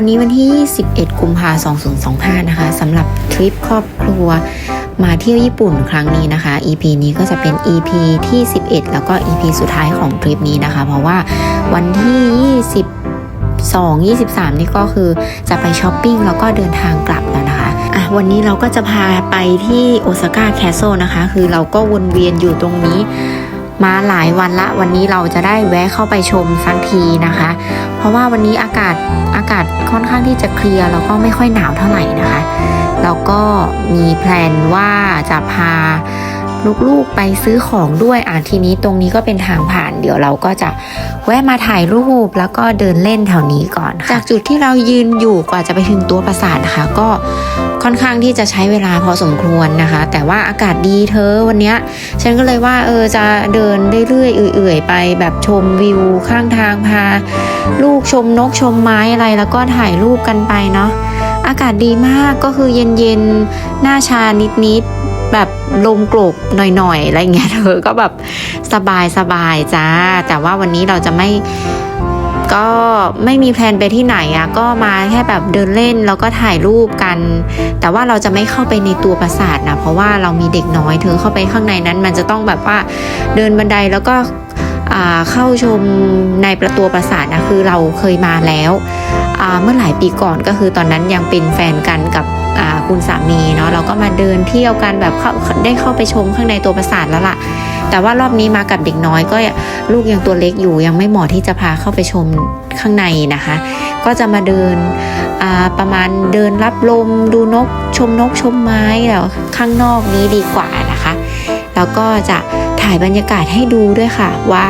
วันนี้วันที่ 11 กุมภาพันธ์2025 นะคะสำหรับทริปครอบครัวมาเที่ยวญี่ปุ่นครั้งนี้นะคะ EP นี้ก็จะเป็น EP ที่ 11 แล้วก็ EP สุดท้ายของทริปนี้นะคะ เพราะว่าวันที่ 22 23 นี่ก็คือจะไปช้อปปิ้งแล้วก็เดินทางกลับแล้วนะคะอะวันนี้เราก็จะพาไปที่โอซาก้าแคสเซิลนะคะ คือเราก็วนเวียนอยู่ตรงนี้ มาหลายวันละวันนี้เราจะได้แวะเข้าไปชมสักทีนะคะ เพราะว่าวันนี้อากาศอากาศค่อนข้างที่จะเคลียร์แล้วก็ไม่ค่อยหนาวเท่าไหร่นะคะ แล้วก็มีแพลนว่าจะพา ลูกๆไปซื้อของด้วยอะทีนี้ตรงนี้ก็เป็นทางผ่าน เดี๋ยวเราก็จะแวะมาถ่ายรูปแล้วก็เดินเล่นแถวนี้ก่อน จากจุดที่เรายืนอยู่กว่าจะไปถึงตัวปราสาทนะคะก็ค่อนข้างที่จะใช้เวลาพอสมควรนะคะ แต่ว่าอากาศดีเธอวันนี้ฉันก็เลยว่าเออจะเดินเรื่อยๆเอื่อยๆไปแบบชมวิวข้างทางพา ลูกชมนกชมไม้อะไรแล้วก็ถ่ายรูปกันไปเนาะอากาศดีมากก็คือเย็นๆ หน้าชานิดๆ แบบลมโกรกหน่อยๆอะไรเงี้ยเธอก็แบบสบายสบายๆจ้า แต่ว่าวันนี้เราจะไม่ก็ไม่มีแพลนไปที่ไหนอะก็มาแค่แบบเดินเล่นแล้วก็ถ่ายรูปกัน แต่ว่าเราจะไม่เข้าไปในตัวปราสาทนะเพราะว่าเรามีเด็กน้อยเธอเข้าไปข้างในนั้น มันจะต้องแบบว่าเดินบันไดแล้วก็เข้าชมในประตูปราสาทนะคือเราเคยมาแล้วเมื่อหลายปีก่อนก็คือตอนนั้นยังเป็นแฟนกันกับ คุณสามีเนาะเราก็มาเดินเที่ยวกันแบบเข้าได้เข้าไปชมข้างในตัวปราสาทแล้วล่ะ แต่ว่ารอบนี้มากับเด็กน้อยก็ลูกยังตัวเล็กอยู่ยังไม่เหมาะที่จะพาเข้าไปชมข้างในนะคะ ก็จะมาเดินประมาณเดินรับลมดูนกชมนกชมไม้แล้วข้างนอกนี้ดีกว่านะคะ แล้วก็จะถ่ายบรรยากาศให้ดูด้วยค่ะว่า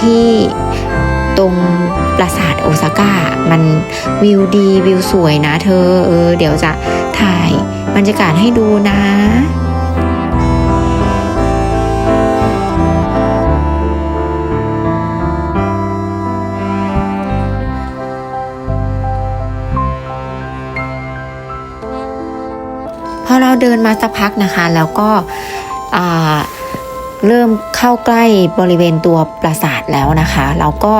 ที่ตรง ปราสาทโอซาก้ามันวิวดีวิวสวยนะเธอเออเดี๋ยวจะถ่ายบรรยากาศให้ดูนะพอเราเดินมาสักพักนะคะ แล้วก็เริ่มเข้าใกล้บริเวณตัวปราสาทแล้วนะคะ เราก็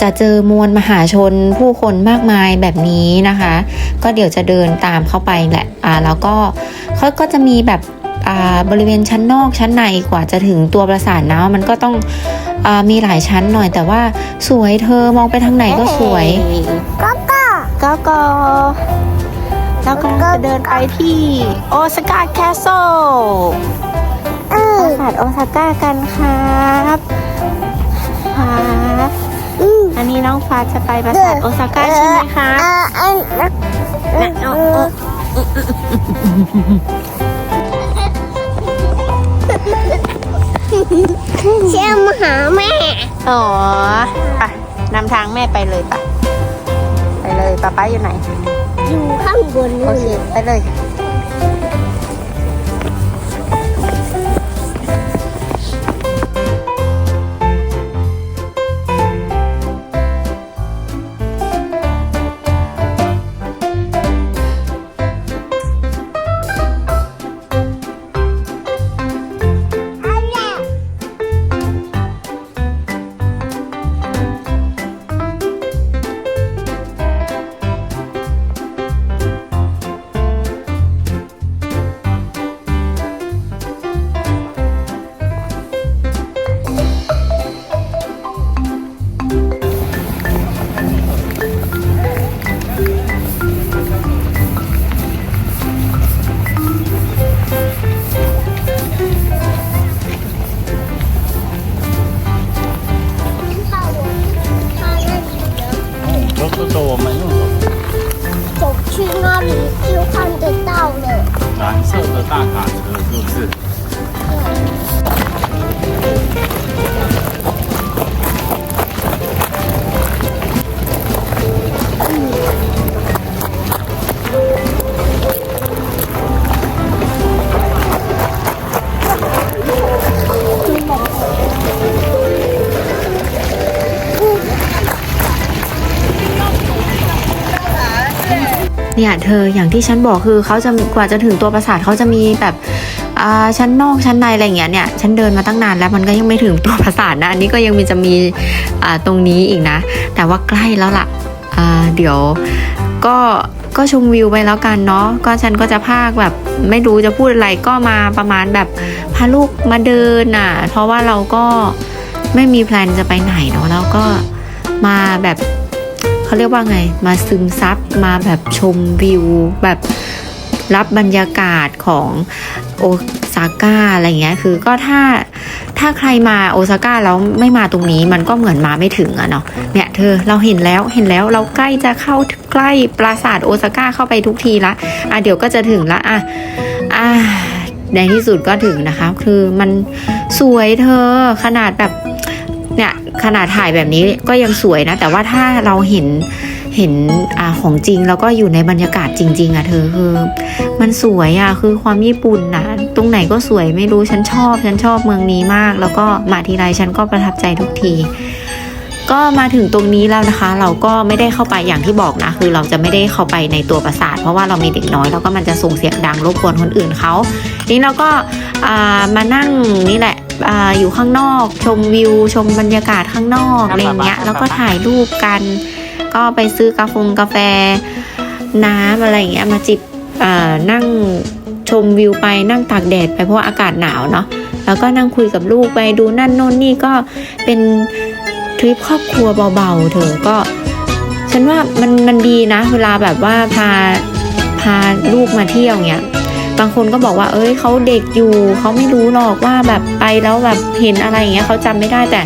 จะเจอมวลมหาชนผู้คนมากมายแบบนี้นะคะ ก็เดี๋ยวจะเดินตามเข้าไปแหละอ่าแล้วก็เขาก็จะมีแบบอ่าบริเวณชั้นนอกชั้นในกว่าจะถึงตัวปราสาทนะมันก็ต้องอามีหลายชั้นหน่อยแต่ว่าสวยเธอมองไปทางไหนก็สวยก็ก็ก็ก็เรากำลังจะเดินไปที่โอซาก้าแคสเซิลเอปอราสาทโอซาก้ากันครับครับอืมอั นนี้น้องฟ้าจะไปปราสาทโอซาก้าใช่ไหมคะเออเออเออเอาเอเอาอเชื่อมาหาแม่อ๋อไปนำทางแม่ไปเลยปะไปเลยป้าป้าอยู่ไหน อยู่ข้างบนโอนู่นเคไปเลย เนี่ยเธออย่างที่ฉันบอกคือเขาจะกว่าจะถึงตัวปราสาทเขาจะมีแบบอ่าชั้นนอกชั้นในอะไรอย่างเงี้ยเนี่ยฉันเดินมาตั้งนานแล้วมันก็ยังไม่ถึงตัวปราสาทนะอันนี้ก็ยังมีจะมีอ่าตรงนี้อีกนะ แต่ว่าใกล้แล้วล่ะอ่าเดี๋ยวก็ก็ชมวิวไปแล้วกันเนาะก็ฉันก็จะพากแบบไม่รู้จะพูดอะไรก็มาประมาณแบบพาลูกมาเดินอะ เพราะว่าเราก็ไม่มีแพลนจะไปไหนเนาะแล้วก็มาแบบ เขาเรียกว่าไง มาซึมซับมาแบบชมวิว แบบรับบรรยากาศของโอซาก้าอะไรเงี้ย คือก็ถ้าถ้าใครมาโอซาก้าแล้วไม่มาตรงนี้มันก็เหมือนมาไม่ถึงอะเนาะเนี่ยเธอเราเห็นแล้วเห็นแล้วเราใกล้จะเข้าใกล้ปราสาทโอซาก้าเข้าไปทุกทีละอะเดี๋ยวก็จะถึงละอะอะในที่สุดก็ถึงนะคะ คือมันสวยเธอขนาดแบบเนี่ย ขนาดถ่ายแบบนี้ก็ยังสวยนะ แต่ว่าถ้าเราเห็นเห็นอของจริงแล้วก็อยู่ในบรรยากาศจริง ๆ อะเธอคือ มันสวยอะคือความญี่ปุ่นนะตรงไหนก็สวยไม่รู้ฉันชอบ ฉันชอบเมืองนี้มาก แล้วก็มาทีไรฉันก็ประทับใจทุกที ก็มาถึงตรงนี้แล้วนะคะ เราก็ไม่ได้เข้าไปอย่างที่บอกนะ คือเราจะไม่ได้เข้าไปในตัวปราสาท เพราะว่าเรามีเด็กน้อยแล้วก็มันจะส่งเสียงดังรบกวนคนอื่นเขาทีนี้เราก็มานั่งนี่แหละ อาอยู่ข้างนอก ชมวิว ชมบรรยากาศข้างนอกอะไรอย่างเงี้ย แล้วก็ถ่ายรูปกัน ก็ไปซื้อกาแฟกาแฟ น้ำอะไรอย่างเงี้ยมาจิบอ่านั่งชมวิวไปนั่งตากแดดไปเพราะว่าอากาศหนาวเนาะแล้วก็นั่งคุยกับลูกไปดูนั่นโน่นนี่ก็เป็นทริปครอบครัวเบาๆเธอก็ ฉันว่ามันมันดีนะ เวลาแบบว่าพาพาลูกมาเที่ยวเงี้ย บางคนก็บอกว่า เอ้ยเขาเด็กอยู่เขาไม่รู้หรอกว่าแบบไปแล้วแบบเห็นอะไรอย่างเงี้ยเขาจำไม่ได้แต่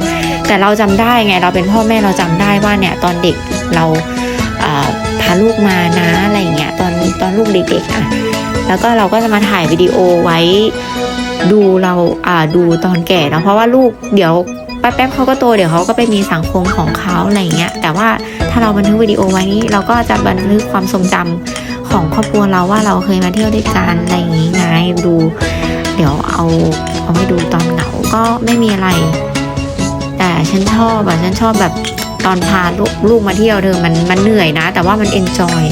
แต่เราจำได้ไงเราเป็นพ่อแม่เราจำได้ว่าเนี่ยตอนเด็กเราพาลูกมานะอะไรอย่างเงี้ยตอนตอนลูกเด็กๆอะแล้วก็เราก็จะมาถ่ายวิดีโอไว้ดูเราอ่าดูตอนแก่นะเพราะว่าลูกเดี๋ยวแป๊บๆเขาก็โตเดี๋ยวเขาก็ไปมีสังคมของเขาอะไรเงี้ยแต่ว่าถ้าเราบันทึกวิดีโอไว้นี้เราก็จะบันทึกความทรงจำ ของครอบครัวเราว่าเราเคยมาเที่ยวด้วยกันอะไรอย่างนี้ไงดู เดี๋ยวเอาเอาให้ดูตอนเหงาก็ไม่มีอะไร แต่ฉันชอบอะฉันชอบแบบตอนพาลูกลูกมาเที่ยวเธอมันมันเหนื่อยนะ แต่ว่ามันเอนจอย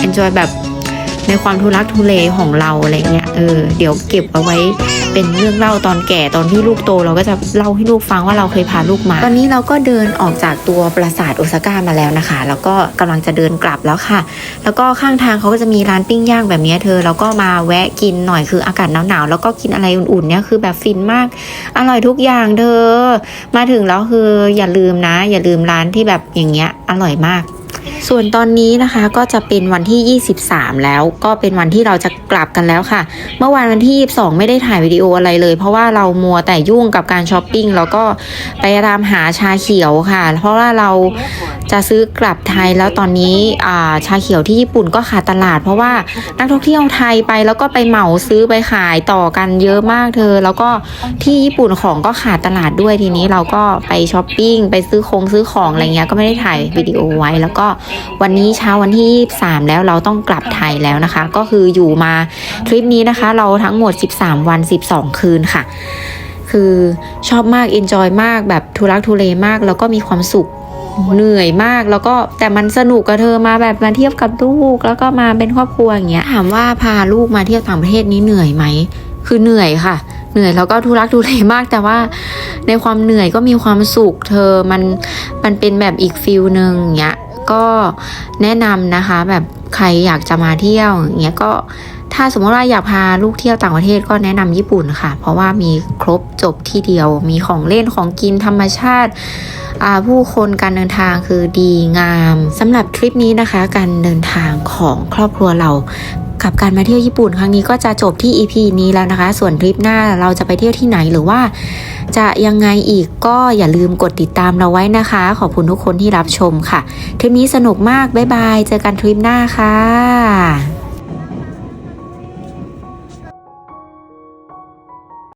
เอนจอยแบบ ในความทุรักทุเลของเราอะไรเงี้ยเออเดี๋ยวเก็บเอาไว้เป็นเรื่องเล่าตอนแก่ตอนที่ลูกโต เราก็จะเล่าให้ลูกฟังว่าเราเคยพาลูกมา ตอนนี้เราก็เดินออกจากตัวปราสาทโอซาก้ามาแล้วนะคะ แล้วก็กำลังจะเดินกลับแล้วค่ะ แล้วก็ข้างทางเขาก็จะมีร้านปิ้งย่างแบบนี้เธอแล้วก็มาแวะกินหน่อยคืออากาศหนาวๆแล้วก็กินอะไรอุ่นๆเนี่ยคือแบบฟินมาก อร่อยทุกอย่างเธอ มาถึงแล้วคืออย่าลืมนะ อย่าลืมร้านที่แบบอย่างเงี้ยอร่อยมาก ส่วนตอนนี้นะคะก็จะเป็นวันที่ 23 แล้วก็เป็นวันที่เราจะกลับกันแล้วค่ะ เมื่อวานวันที่ 22 ไม่ได้ถ่ายวิดีโออะไรเลย เพราะว่าเรามัวแต่ยุ่งกับการช้อปปิ้งแล้วก็ไปตามหาชาเขียวค่ะ เพราะว่าเราจะซื้อกลับไทยแล้วตอนนี้าชาเขียวที่ญี่ปุ่นก็ขาดตลาด เพราะว่านักท่องเที่ยวไทยไปแล้วก็ไปเหมาซื้อไปขายต่อกันเยอะมากเธอ แล้วก็ที่ญี่ปุ่นของก็ขาดตลาดด้วยทีนี้เราก็ไปช้อปปิ้งไปซื้อคงซื้อของอะไรเงี้ยก็ไม่ได้ถ่ายวิดีโอไว้แล้วก็วันนี้เช้าวันที่ 23 แล้วเราต้องกลับไทยแล้วนะคะ ก็คืออยู่มาทริปนี้นะคะ เราทั้งหมด 13 วัน 12 คืนค่ะ คือชอบมากเอนจอยมากแบบทุรักทุเลมาก แล้วก็มีความสุขเหนื่อยมากแล้วก็แต่มันสนุกกับเธอมาแบบมาเที่ยวกับลูก แล้วก็มาเป็นครอบครัวอย่างเงี้ยถามว่าพาลูกมาเที่ยวต่างประเทศนี้เหนื่อยไหมคือเหนื่อยค่ะ เหนื่อยแล้วก็ทุรักทุเลมากแต่ว่าในความเหนื่อยก็มีความสุขเธอมันมันเป็นแบบอีกฟิลหนึ่งอย่างเงี้ย ก็แนะนำนะคะ แบบใครอยากจะมาเที่ยวอย่างเงี้ยก็ถ้าสมมติว่าอยากพาลูกเที่ยวต่างประเทศก็แนะนำญี่ปุ่นค่ะ เพราะว่ามีครบจบที่เดียว มีของเล่นของกินธรรมชาติ ผู้คนการเดินทางคือดีงามสำหรับทริปนี้นะคะ การเดินทางของครอบครัวเรา กับการมาเที่ยวญี่ปุ่นครั้งนี้ก็จะจบที่ EP นี้แล้วนะคะ ส่วนทริปหน้าเราจะไปเที่ยวที่ไหนหรือว่า จะยังไงอีกก็อย่าลืมกดติดตามเราไว้นะคะ ขอบคุณทุกคนที่รับชมค่ะ ทริปนี้สนุกมาก บ๊ายบาย เจอกันทริปหน้าค่ะ